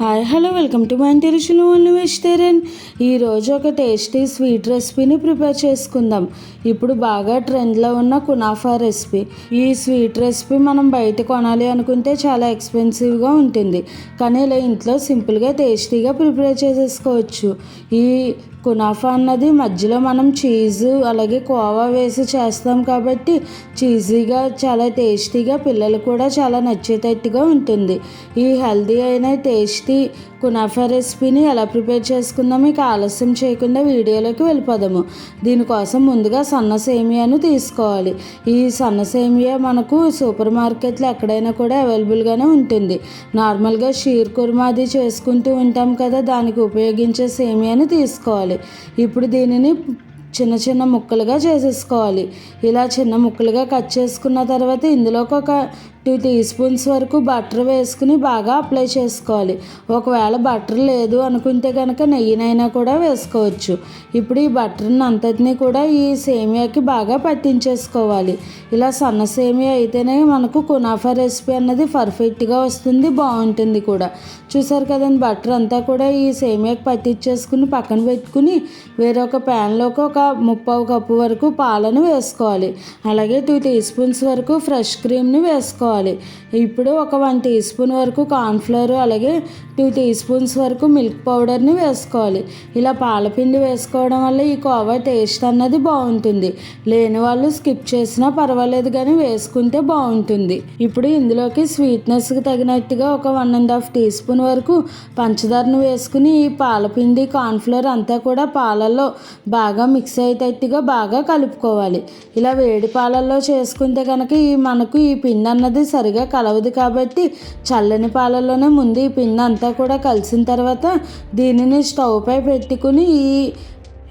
Hi hello welcome to my టెరిషులు only vegetarian ఈరోజు ఒక tasty sweet రెసిపీని ప్రిపేర్ చేసుకుందాం. ఇప్పుడు బాగా ట్రెండ్లో ఉన్న కునాఫా రెసిపీ. ఈ స్వీట్ రెసిపీ మనం బయట కొనాలి అనుకుంటే చాలా ఎక్స్పెన్సివ్గా ఉంటుంది. కానీ ఇలా ఇంట్లో సింపుల్గా టేస్టీగా ప్రిపేర్ చేసేసుకోవచ్చు. ఈ కునాఫా అన్నది మధ్యలో మనం చీజు అలాగే కోవా వేసి చేస్తాం కాబట్టి చీజీగా చాలా టేస్టీగా పిల్లలు కూడా చాలా నచ్చేటట్టుగా ఉంటుంది. ఈ హెల్దీ అయిన టేస్ట్ కునాఫా రెసిపీని ఎలా ప్రిపేర్ చేసుకుందాం మీకు ఆలస్యం చేయకుండా వీడియోలోకి వెళ్ళిపోదాము. దీనికోసం ముందుగా సన్న సేమియాను తీసుకోవాలి. ఈ సన్న సేమియా మనకు సూపర్ మార్కెట్లో ఎక్కడైనా కూడా అవైలబుల్గానే ఉంటుంది. నార్మల్గా షీర్ కుర్మా అది చేసుకుంటూ ఉంటాం కదా దానికి ఉపయోగించే సేమియాను తీసుకోవాలి. ఇప్పుడు దీనిని చిన్న చిన్న ముక్కలుగా చేసేసుకోవాలి. ఇలా చిన్న ముక్కలుగా కట్ చేసుకున్న తర్వాత ఇందులోకి ఒక టూ టీ స్పూన్స్ వరకు బటర్ వేసుకుని బాగా అప్లై చేసుకోవాలి. ఒకవేళ బటర్ లేదు అనుకుంటే కనుక నెయ్యినైనా కూడా వేసుకోవచ్చు. ఇప్పుడు ఈ బటర్ని అంతటిని కూడా ఈ సేమియాకి బాగా పట్టించేసుకోవాలి. ఇలా సన్న సేమియా అయితేనే మనకు కునాఫా రెసిపీ అన్నది పర్ఫెక్ట్గా వస్తుంది బాగుంటుంది కూడా. చూసారు కదండి బటర్ అంతా కూడా ఈ సేమియాకి పట్టించేసుకుని పక్కన పెట్టుకుని వేరొక ప్యాన్లోకి ఒక ముప్పావు కప్పు వరకు పాలను వేసుకోవాలి. అలాగే టూ టీ స్పూన్స్ వరకు ఫ్రెష్ క్రీమ్ని వేసుకోవాలి. ఇప్పుడు ఒక వన్ టీ స్పూన్ వరకు కార్న్ఫ్లవర్ అలాగే టూ టీ స్పూన్స్ వరకు మిల్క్ పౌడర్ని వేసుకోవాలి. ఇలా పాలపిండి వేసుకోవడం వల్ల ఈ కోవా టేస్ట్ అన్నది బాగుంటుంది. లేని వాళ్ళు స్కిప్ చేసినా పర్వాలేదు కానీ వేసుకుంటే బాగుంటుంది. ఇప్పుడు ఇందులోకి స్వీట్నెస్కి తగినట్టుగా ఒక one and half teaspoon వరకు పంచదారను వేసుకుని ఈ పాలపిండి కార్న్ఫ్లవర్ అంతా కూడా పాలల్లో బాగా మిక్స్ అయ్యేటట్టుగా బాగా కలుపుకోవాలి. ఇలా వేడి పాలల్లో చేసుకుంటే కనుక ఈ మనకు ఈ పిండి అన్నది సరిగా కలవదు కాబట్టి చల్లని పాలల్లోనే ముందు ఈ పిండి అంతా కూడా కలిసిన తర్వాత దీనిని స్టవ్ పై పెట్టుకుని ఈ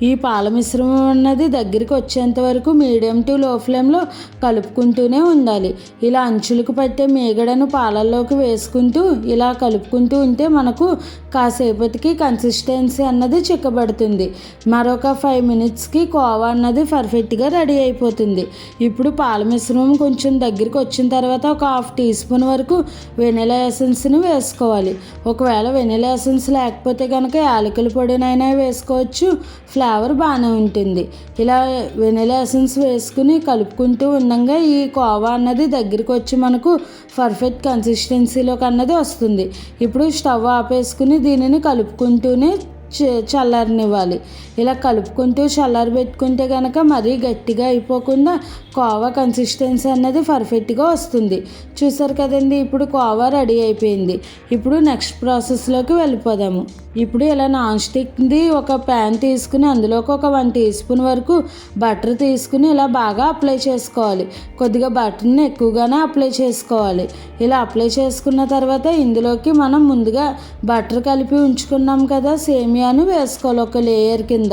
ఈ పాల మిశ్రమం అన్నది దగ్గరికి వచ్చేంత వరకు మీడియం టు లో ఫ్లేమ్లో కలుపుకుంటూనే ఉండాలి. ఇలా అంచులకు పట్టే మేగడను పాలల్లోకి వేసుకుంటూ ఇలా కలుపుకుంటూ ఉంటే మనకు కాసేపటికి కన్సిస్టెన్సీ అన్నది చిక్కబడుతుంది. మరొక ఫైవ్ మినిట్స్కి కోవా అన్నది పర్ఫెక్ట్గా రెడీ అయిపోతుంది. ఇప్పుడు పాల మిశ్రమం కొంచెం దగ్గరికి వచ్చిన తర్వాత ఒక హాఫ్ టీ స్పూన్ వరకు వెనిలా ఎసెన్స్ని వేసుకోవాలి. ఒకవేళ వెనిలా ఎసెన్స్ లేకపోతే కనుక యాలకుల పొడినైనా వేసుకోవచ్చు. ఫ్లేవర్ బాగానే ఉంటుంది. ఇలా వెనిలా ఎసెన్స్ వేసుకుని కలుపుకుంటూ ఉండగా ఈ కోవా అన్నది దగ్గరికి వచ్చి మనకు పర్ఫెక్ట్ కన్సిస్టెన్సీలోకి అన్నది వస్తుంది. ఇప్పుడు స్టవ్ ఆపేసుకుని దీనిని కలుపుకుంటూనే చల్లారనివ్వాలి. ఇలా కలుపుకుంటూ చల్లారి పెట్టుకుంటే కనుక మరీ గట్టిగా అయిపోకుండా కోవా కన్సిస్టెన్సీ అన్నది పర్ఫెక్ట్గా వస్తుంది. చూసారు కదండి ఇప్పుడు కోవా రెడీ అయిపోయింది. ఇప్పుడు నెక్స్ట్ ప్రాసెస్లోకి వెళ్ళిపోదాము. ఇప్పుడు ఇలా నాన్ స్టిక్ది ఒక ప్యాన్ తీసుకుని అందులోకి ఒక వన్ టీ స్పూన్ వరకు బటర్ తీసుకుని ఇలా బాగా అప్లై చేసుకోవాలి. కొద్దిగా బటర్ని ఎక్కువగానే అప్లై చేసుకోవాలి. ఇలా అప్లై చేసుకున్న తర్వాత ఇందులోకి మనం ముందుగా బటర్ కలిపి ఉంచుకున్నాం కదా సేమియాను వేసుకోవాలి ఒక లేయర్ కింద.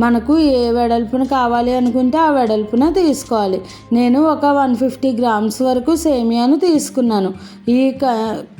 మనకు ఏ వెడల్పున కావాలి అనుకుంటే ఆ వెడల్పున తీసుకోవాలి. నేను ఒక వన్ ఫిఫ్టీ గ్రామ్స్ వరకు సేమియాను తీసుకున్నాను. ఈ క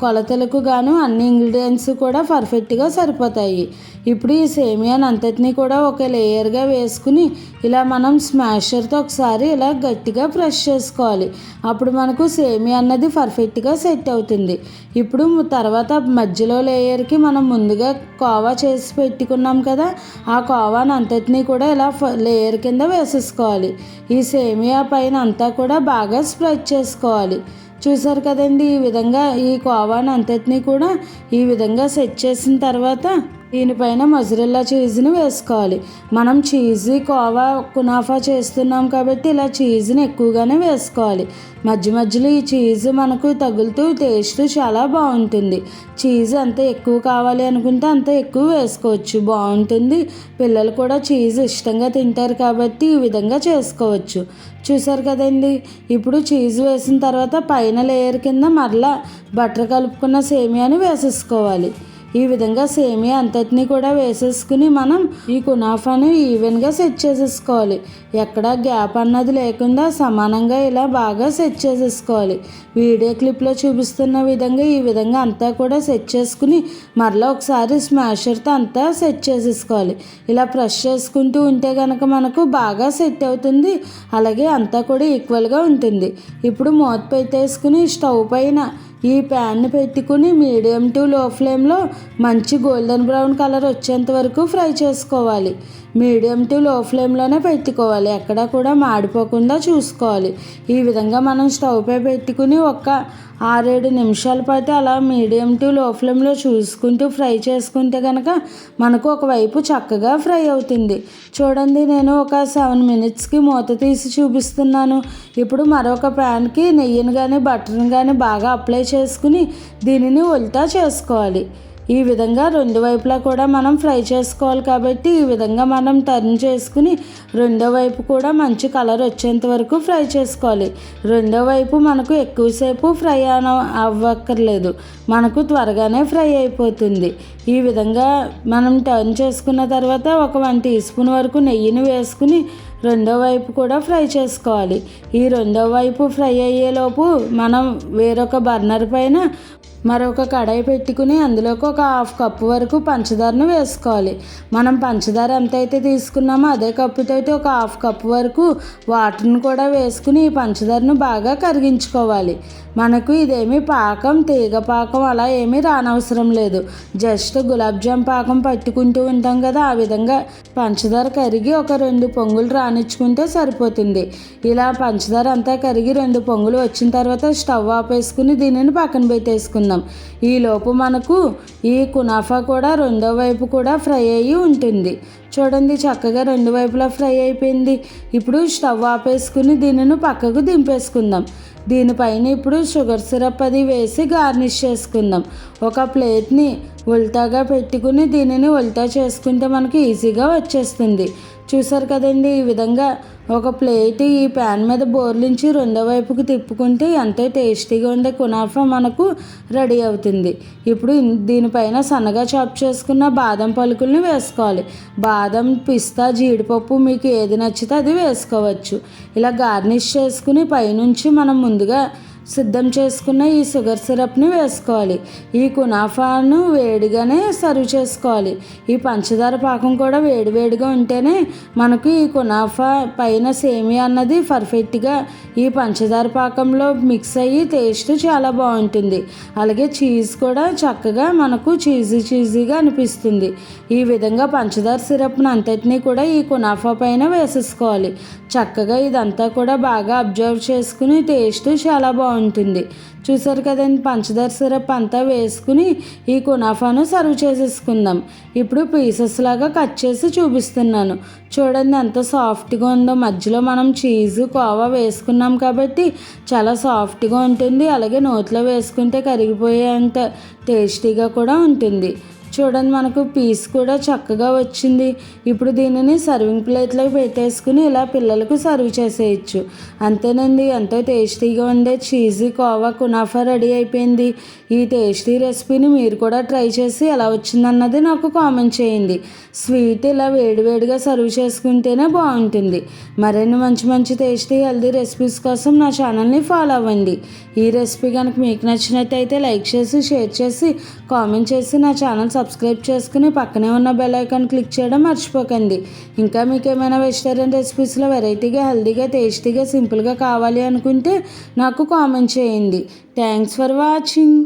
కొలతలకు గాను అన్ని ఇంగ్రీడియంట్స్ కూడా పర్ఫెక్ట్గా సరిపోతాయి. ఇప్పుడు ఈ సేమియాను అంతటినీ కూడా ఒక లేయర్గా వేసుకుని ఇలా మనం స్మాషర్తో ఒకసారి ఇలా గట్టిగా ప్రెస్ చేసుకోవాలి. అప్పుడు మనకు సేమియా అన్నది పర్ఫెక్ట్గా సెట్ అవుతుంది. ఇప్పుడు తర్వాత మధ్యలో లేయర్కి మనం ముందుగా కోవా చేసి పెట్టుకున్నాం కదా ఆ కోవాను అంతటినీ కూడా ఇలా లేయర్ కింద వేసేసుకోవాలి. ఈ సేమియా పైన అంతా కూడా బాగా స్ప్రెడ్ చేసుకోవాలి. చూసారు కదండి ఈ విధంగా ఈ కోవాని అంతటినీ కూడా ఈ విధంగా సెట్ చేసిన తర్వాత దీనిపైన మజరెల్లా చీజ్ని వేసుకోవాలి. మనం చీజీ కోవా కునాఫా చేస్తున్నాం కాబట్టి ఇలా చీజ్ని ఎక్కువగానే వేసుకోవాలి. మధ్య మధ్యలో ఈ చీజ్ మనకు తగులుతూ టేస్ట్ చాలా బాగుంటుంది. చీజ్ అంత ఎక్కువ కావాలి అనుకుంటే అంత ఎక్కువ వేసుకోవచ్చు. బాగుంటుంది. పిల్లలు కూడా చీజ్ ఇష్టంగా తింటారు కాబట్టి ఈ విధంగా చేసుకోవచ్చు. చూసారు కదండి? ఇప్పుడు చీజ్ వేసిన తర్వాత పైన లేయర్ కింద మరలా బటర్ కలుపుకున్న సేమియాని వేసేసుకోవాలి. ఈ విధంగా సేమియా అంతటినీ కూడా వేసేసుకుని మనం ఈ కునాఫాని ఈవెన్గా సెట్ చేసేసుకోవాలి. ఎక్కడ గ్యాప్ అన్నది లేకుండా సమానంగా ఇలా బాగా సెట్ చేసేసుకోవాలి. వీడియో క్లిప్లో చూపిస్తున్న విధంగా ఈ విధంగా అంతా కూడా సెట్ చేసుకుని మరలా ఒకసారి స్మాషర్తో అంతా సెట్ చేసేసుకోవాలి. ఇలా ప్రెస్ చేసుకుంటూ ఉంటే కనుక మనకు బాగా సెట్ అవుతుంది. అలాగే అంతా కూడా ఈక్వల్గా ఉంటుంది. ఇప్పుడు మూత పెట్టేసుకుని స్టవ్ పైన ఈ ప్యాన్ని పెట్టుకుని మీడియం టు లో ఫ్లేమ్లో మంచి గోల్డెన్ బ్రౌన్ కలర్ వచ్చేంత వరకు ఫ్రై చేసుకోవాలి. మీడియం టు లో ఫ్లేమ్లోనే పెట్టుకోవాలి. ఎక్కడ కూడా మాడిపోకుండా చూసుకోవాలి. ఈ విధంగా మనం స్టవ్ పై పెట్టుకుని ఒక ఆరేడు నిమిషాల పాటు అలా మీడియం టు లో ఫ్లేమ్లో చూసుకుంటూ ఫ్రై చేసుకుంటే కనుక మనకు ఒకవైపు చక్కగా ఫ్రై అవుతుంది. చూడండి నేను ఒక సెవెన్ మినిట్స్కి మూత తీసి చూపిస్తున్నాను. ఇప్పుడు మరొక ప్యాన్కి నెయ్యిని కానీ బటర్ని కానీ బాగా అప్లై చేసుకుని దీనిని ఉల్టా చేసుకోవాలి. ఈ విధంగా రెండు వైపులా కూడా మనం ఫ్రై చేసుకోవాలి కాబట్టి ఈ విధంగా మనం టర్న్ చేసుకుని రెండో వైపు కూడా మంచి కలర్ వచ్చేంత వరకు ఫ్రై చేసుకోవాలి. రెండో వైపు మనకు ఎక్కువసేపు ఫ్రై అన అవ్వక్కర్లేదు. మనకు త్వరగానే ఫ్రై అయిపోతుంది. ఈ విధంగా మనం టర్న్ చేసుకున్న తర్వాత ఒక వన్ టీ స్పూన్ వరకు నెయ్యిని వేసుకుని రెండో వైపు కూడా ఫ్రై చేసుకోవాలి. ఈ రెండో వైపు ఫ్రై అయ్యేలోపు మనం వేరొక బర్నర్ పైన మరొక కడాయి పెట్టుకుని అందులోకి ఒక హాఫ్ కప్పు వరకు పంచదారను వేసుకోవాలి. మనం పంచదార ఎంత అయితే తీసుకున్నామో అదే కప్పుతో అయితే ఒక హాఫ్ కప్పు వరకు వాటర్ను కూడా వేసుకుని ఈ పంచదారను బాగా కరిగించుకోవాలి. మనకు ఇదేమి పాకం తీగ పాకం అలా ఏమీ రానవసరం లేదు. జస్ట్ గులాబ్ జామ్ పాకం పట్టుకుంటూ ఉంటాం కదా ఆ విధంగా పంచదార కరిగి ఒక రెండు పొంగులు రానిచ్చుకుంటే సరిపోతుంది. ఇలా పంచదార అంతా కరిగి రెండు పొంగులు వచ్చిన తర్వాత స్టవ్ ఆపేసుకుని దీనిని పక్కన పెట్టేసుకుందాం. ఈలోపు మనకు ఈ కునాఫా కూడా రెండో వైపు కూడా ఫ్రై అయ్యి ఉంటుంది. చూడండి చక్కగా రెండు వైపులా ఫ్రై అయిపోయింది. ఇప్పుడు స్టవ్ ఆపేసుకుని దీనిని పక్కకు దింపేసుకుందాం. దీనిపైన ఇప్పుడు షుగర్ సిరప్ అది వేసి గార్నిష్ చేసుకుందాం. ఒక ప్లేట్ని ఉల్టాగా పెట్టుకుని దీనిని ఉల్టా చేసుకుంటే మనకి ఈజీగా వచ్చేస్తుంది. చూసారు కదండి. ఈ విధంగా ఒక ప్లేట్ ఈ ప్యాన్ మీద బోర్లించి రెండో వైపుకి తిప్పుకుంటే ఎంతో టేస్టీగా ఉండే కునాఫా మనకు రెడీ అవుతుంది. ఇప్పుడు దీనిపైన సన్నగా చాప్ చేసుకున్న బాదం పలుకుల్ని వేసుకోవాలి. బాదం పిస్తా జీడిపప్పు మీకు ఏది నచ్చితే అది వేసుకోవచ్చు. ఇలా గార్నిష్ చేసుకుని పైనుంచి మనం ముందుగా సిద్ధం చేసుకున్న ఈ షుగర్ సిరప్ని వేసుకోవాలి. ఈ కునాఫాను వేడిగానే సర్వ్ చేసుకోవాలి. ఈ పంచదార పాకం కూడా వేడివేడిగా ఉంటేనే మనకు ఈ కునాఫా పైన సేమియా అన్నది పర్ఫెక్ట్గా ఈ పంచదార పాకంలో మిక్స్ అయ్యి టేస్ట్ చాలా బాగుంటుంది. అలాగే చీజ్ కూడా చక్కగా మనకు చీజీ చీజీగా అనిపిస్తుంది. ఈ విధంగా పంచదార సిరప్ను అంతటినీ కూడా ఈ కునాఫా పైన వేసేసుకోవాలి. చక్కగా ఇదంతా కూడా బాగా అబ్జర్వ్ చేసుకుని టేస్ట్ చాలా బాగుంటుంది. చూసారు కదండి పంచదార సిరప్ అంతా వేసుకుని ఈ కునాఫాను సర్వ్ చేసేసుకుందాం. ఇప్పుడు పీసెస్ లాగా కట్ చేసి చూపిస్తున్నాను. చూడండి ఎంత సాఫ్ట్గా ఉందో. మధ్యలో మనం చీజు కోవా వేసుకున్నాం కాబట్టి చాలా సాఫ్ట్గా ఉంటుంది. అలాగే నోట్లో వేసుకుంటే కరిగిపోయేంత టేస్టీగా కూడా ఉంటుంది. చూడండి మనకు పీస్ కూడా చక్కగా వచ్చింది. ఇప్పుడు దీనిని సర్వింగ్ ప్లేట్లో పెట్టేసుకుని ఇలా పిల్లలకు సర్వ్ చేసేయచ్చు. అంతేనండి ఎంతో టేస్టీగా ఉండే చీజీ కోవా కునాఫా రెడీ అయిపోయింది. ఈ టేస్టీ రెసిపీని మీరు కూడా ట్రై చేసి ఎలా వచ్చిందన్నది నాకు కామెంట్ చేయండి. స్వీట్ ఇలా వేడివేడిగా సర్వ్ చేసుకుంటేనే బాగుంటుంది. మరిన్ని మంచి మంచి టేస్టీ హెల్దీ రెసిపీస్ కోసం నా ఛానల్ని ఫాలో అవ్వండి. ఈ రెసిపీ కనుక మీకు నచ్చినట్టయితే లైక్ చేసి షేర్ చేసి కామెంట్ చేసి నా ఛానల్ సబ్స్క్రైబ్ చేసుకుని పక్కనే ఉన్న బెల్ ఐకాన్ క్లిక్ చేయడం మర్చిపోకండి. ఇంకా మీకు ఏమైనా వెజిటేరియన్ రెసిపీస్లో వెరైటీగా హెల్తీగా టేస్టీగా సింపుల్గా కావాలి అనుకుంటే నాకు కామెంట్ చేయండి. Thanks for watching